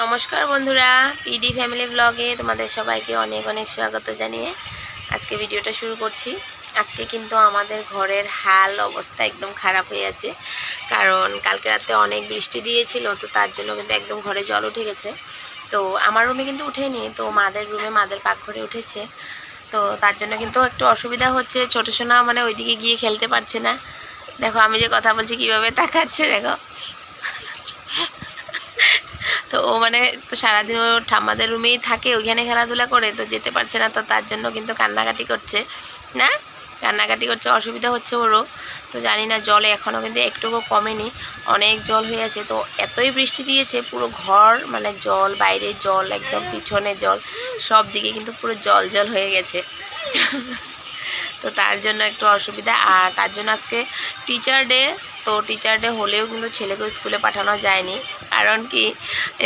নমস্কার বন্ধুরা PD family ব্লগে তোমাদের সবাইকে অনেক অনেক স্বাগত জানিয়ে আজকে ভিডিওটা শুরু করছি। আজকে কিন্তু আমাদের ঘরের হাল অবস্থা একদম খারাপ হয়ে আছে, কারণ কালকে রাতে অনেক বৃষ্টি দিয়েছিল, তো তার জন্য কিন্তু একদম ঘরে জল উঠে গেছে। তো আমার রুমে কিন্তু উঠেনি, তো মাদের রুমে মাদের পাকঘরে উঠেছে। তো তার জন্য কিন্তু একটু অসুবিধা হচ্ছে, ছোটো সোনা মানে ওইদিকে গিয়ে খেলতে পারছে না। দেখো, আমি যে কথা বলছি কীভাবে তাকাচ্ছে, দেখো। তো ও মানে তো সারাদিন ও ঠাম্মাদের রুমেই থাকে, ওইখানে খেলাধুলা করে, তো যেতে পারছে না, তো তার জন্য কিন্তু কান্নাকাটি করছে। না? কান্নাকাটি করছে, অসুবিধা হচ্ছে ওরও। তো জানি না, জলে এখনও কিন্তু একটুকু কমেনি, অনেক জল হয়ে আছে। তো এতই বৃষ্টি দিয়েছে, পুরো ঘর মানে জল বাইরে জল, একদম পিছনে জল, সব দিকে কিন্তু পুরো জল জল হয়ে গেছে। তো তার জন্য একটু অসুবিধা, আর তার জন্য আজকে টিচার ডে তো টিচার ডে হলেও কিন্তু ছেলেকে স্কুলে পাঠানো যায়নি। কারণ কি,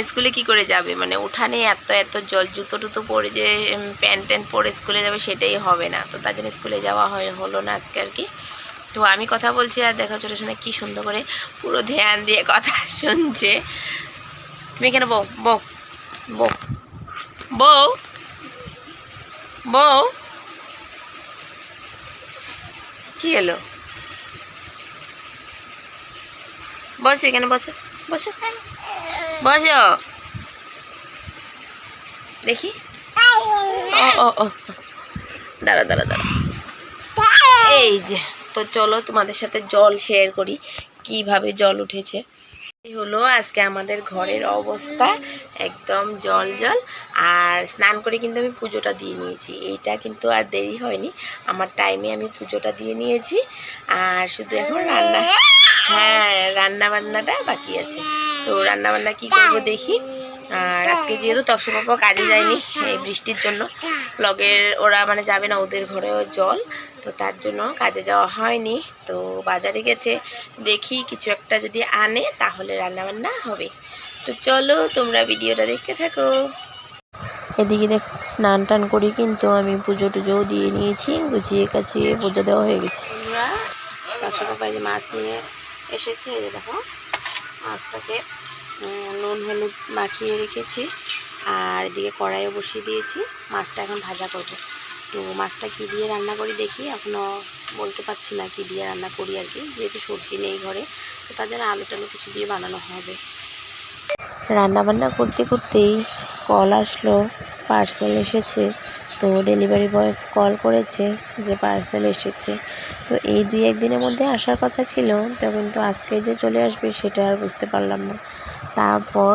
স্কুলে কি করে যাবে? মানে উঠানে এত এত জল জুতো টুতো পরে যে প্যান্ট ট্যান্ট পরে স্কুলে যাবে সেটাই হবে না। তো তার জন্য স্কুলে যাওয়া হয়, হলো না আজকে আর কি। তো আমি কথা বলছি আর দেখো ছোটো শুনে কী সুন্দর করে পুরো ধ্যান দিয়ে কথা শুনছে। তুমি এখানে বউ বউ বউ বউ বউ, কি এলো বসো এখানে বসো বসো। বসো। দেখি। ও ও দাঁড়া দাঁড়া দাঁড়া। এই যে, তো চলো তোমাদের সাথে জল শেয়ার করি, কীভাবে জল উঠেছে। হলো আজকে আমাদের ঘরের অবস্থা, একদম জল জল। আর স্নান করে কিন্তু আমি পুজোটা দিয়ে নিয়েছি। এইটা কিন্তু আর দেরি হয়নি। আমার টাইমে আমি পুজোটা দিয়ে নিয়েছি। আর শুধু এখন রান্না হ্যাঁ রান্না বান্নাটা বাকি আছে। তো রান্না বান্না কী করব দেখি। আর আজকে যেহেতু তক্ষ পাপা কাজে যায়নি এই বৃষ্টির জন্য লগের ওরা মানে যাবে না, ওদের ঘরেও জল, তো তার জন্য কাজে যাওয়া হয়নি। তো বাজারে গেছে, দেখি কিছু একটা যদি আনে তাহলে রান্নাবান্না হবে। তো চলো তোমরা ভিডিওটা দেখতে থাকো। এদিকে দেখ, স্নান টান করি কিন্তু আমি পুজো টুজোও দিয়ে নিয়েছি, গুছিয়ে কাছিয়ে পুজো দেওয়া হয়ে গেছে। তক্ষ পাপা যে মাছ নিয়ে এসেছে, এই দেখো, মাছটাকে নুন, হলুদ মাখিয়ে রেখেছি, আর এদিকে কড়াইও বসিয়ে দিয়েছি, মাছটা এখন ভাজা করব। তো মাছটা কী দিয়ে রান্না করি দেখি এখনও বলতে পারছি না কী দিয়ে রান্না করি আর কি, যেহেতু সবজি নেই ঘরে, তো তার জন্য আলু টালু কিছু দিয়ে বানানো হবে। রান্না বান্না করতে করতেই কল আসলো, পার্সেল এসেছে তো ডেলিভারি বয় কল করেছে যে পার্সেল এসেছে। তো এই দুই একদিনের মধ্যে আসার কথা ছিল, তো কিন্তু আজকে যে চলে আসবে সেটা আর বুঝতে পারলাম না। তারপর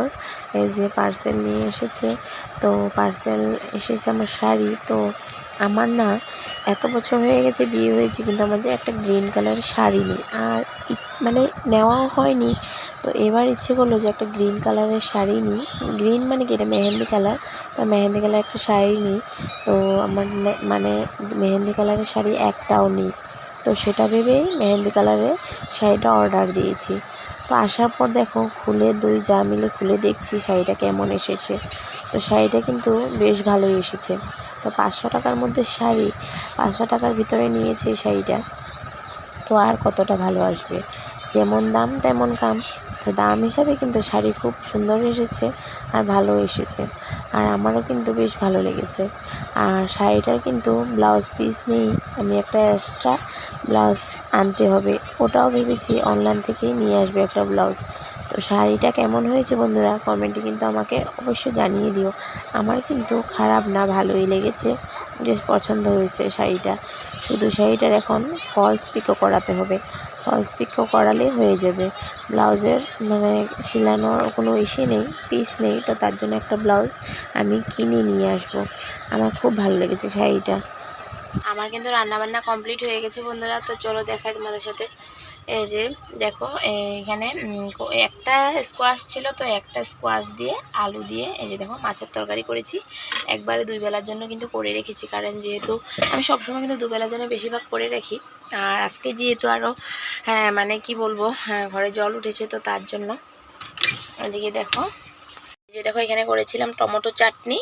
এই যে পার্সেল নিয়ে এসেছে, তো পার্সেল এসেছে আমার শাড়ি। তো আমার না এত বছর হয়ে গেছে বিয়ে হয়েছে, কিন্তু আমার যে একটা গ্রিন কালারের শাড়ি নেই। আর মানে নেওয়াও হয়নি। তো এবার ইচ্ছে করল যে একটা গ্রিন কালারের শাড়ি নিই। গ্রিন মানে কি? এটা মেহেন্দি কালার তো মেহেন্দি কালার একটা শাড়ি নিই। তো আমার মানে মেহেন্দি কালারের শাড়ি একটাও নেই। তো সেটা ভেবেই মেহেন্দি কালারের শাড়িটা অর্ডার দিয়েছি। তো আসার পর দেখো, খুলে দুই যা মিলে খুলে দেখছি শাড়িটা কেমন এসেছে। তো শাড়িটা কিন্তু বেশ ভালোই এসেছে। তো পাঁচশো টাকার মধ্যে শাড়ি, পাঁচশো টাকার ভিতরে নিয়েছে শাড়িটা। তো আর কতটা ভালো আসবে? যেমন দাম, তেমন কাম। তো দাম হিসাবে কিন্তু শাড়ি খুব সুন্দর এসেছে আর ভালো এসেছে। আর আমারও কিন্তু বেশ ভালো লেগেছে। আর শাড়িটার কিন্তু ব্লাউজ পিস নেই। আমি একটা এক্সট্রা ব্লাউজ আনতে হবে। ওটাও ভেবেছি অনলাইন থেকেই নিয়ে আসবে একটা ব্লাউজ। তো শাড়িটা কেমন হয়েছে বন্ধুরা? কমেন্টে কিন্তু আমাকে অবশ্যই জানিয়ে দিও। আমার কিন্তু খারাপ না, ভালোই লেগেছে। বেশ পছন্দ হয়েছে শাড়িটা। শুধু শাড়িটার এখন ফলস পিকও করাতে হবে। ফলস পিকও করালে হয়ে যাবে। ব্লাউজের মানে সিলানোর কোনো ইসে নেই পিস নেই, তো তার জন্য একটা ব্লাউজ আমি কিনে নিয়ে আসব। আমার খুব ভালো লেগেছে শাড়িটা। আমার কিন্তু রান্নাবান্না কমপ্লিট হয়ে গেছে বন্ধুরা, তো চলো দেখাই তোমাদের সাথে। এই যে, দেখো এখানে একটা স্কোয়াশ ছিল তো একটা স্কোয়াশ দিয়ে আলু দিয়ে, এই যে দেখো, মাছের তরকারি করেছি। একবারে দুই বেলার জন্য কিন্তু করে রেখেছি, কারণ যেহেতু আমি সবসময় কিন্তু দুবেলার জন্য বেশিরভাগ করে রাখি। আর আজকে যেহেতু আরও হ্যাঁ মানে কি বলব হ্যাঁ ঘরে জল উঠেছে তো তার জন্য। এদিকে দেখো যে দেখো, এখানে করেছিলাম টমেটো চাটনি,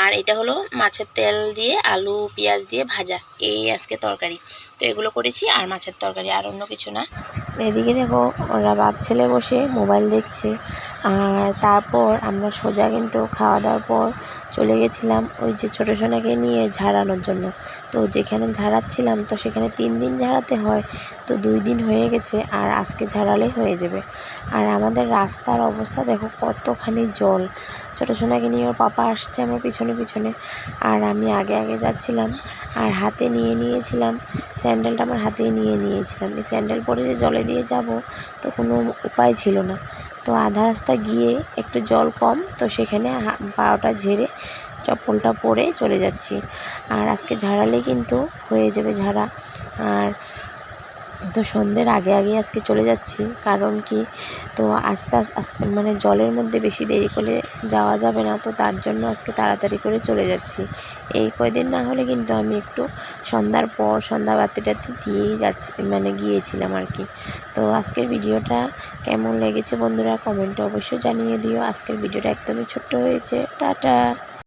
আর এটা হলো মাছের তেল দিয়ে আলু, পেঁয়াজ দিয়ে ভাজা। এই আজকে তরকারি। তো এগুলো করেছি, আর মাছের তরকারি আর অন্য কিছু না। এদিকে দেখো, ওরা বাপ ছেলে বসে মোবাইল দেখছে। আর তারপর আমরা সোজা কিন্তু খাওয়া দাওয়ার পর চলে গেছিলাম ওই যে ছোটো সোনাকে নিয়ে ঝাড়ানোর জন্য। তো যেখানে ঝাড়াচ্ছিলাম, তো সেখানে তিন দিন ঝাড়াতে হয়। তো দুই দিন হয়ে গেছে, আর আজকে ঝাড়ালে হয়ে যাবে। আর আমাদের রাস্তার অবস্থা দেখো, কতখানি জল। ছোটো সোনাকে নিয়ে ওর পাপা আসছে আমার পিছনে পিছনে। আর আমি আগে আগে যাচ্ছিলাম আর হাতে নিয়ে নিয়েছিলাম। স্যান্ডেলটা আমার হাতে নিয়ে নিয়েছিলাম। এই স্যান্ডেল পরে যে জলে দিয়ে যাব তো কোনো উপায় ছিল না। তো আধা রাস্তা গিয়ে একটু জল কম তো সেখানে পাওটা ঝেড়ে চপ্পলটা পরে চলে যাচ্ছি। আর আজকে ঝাড়ালে কিন্তু হয়ে যাবে ঝাড়া। আর তো সন্ধ্যের আগে আগে আজকে চলে যাচ্ছি। কারণ কি? তো আস্তে আস্তে মানে জলের মধ্যে বেশি দেরি করে যাওয়া যাবে না, তো তার জন্য আজকে তাড়াতাড়ি করে চলে যাচ্ছি। এই কয়দিন না হলে কিন্তু আমি একটু সন্ধ্যার পর সন্ধ্যা বাতিটাতে দিয়েই যাচ্ছি মানে গিয়েছিলাম আর কি। তো আজকের ভিডিওটা কেমন লেগেছে বন্ধুরা কমেন্টে অবশ্যই জানিয়ে দিও। আজকের ভিডিওটা একদমই ছোট্ট হয়েছে। টাটা!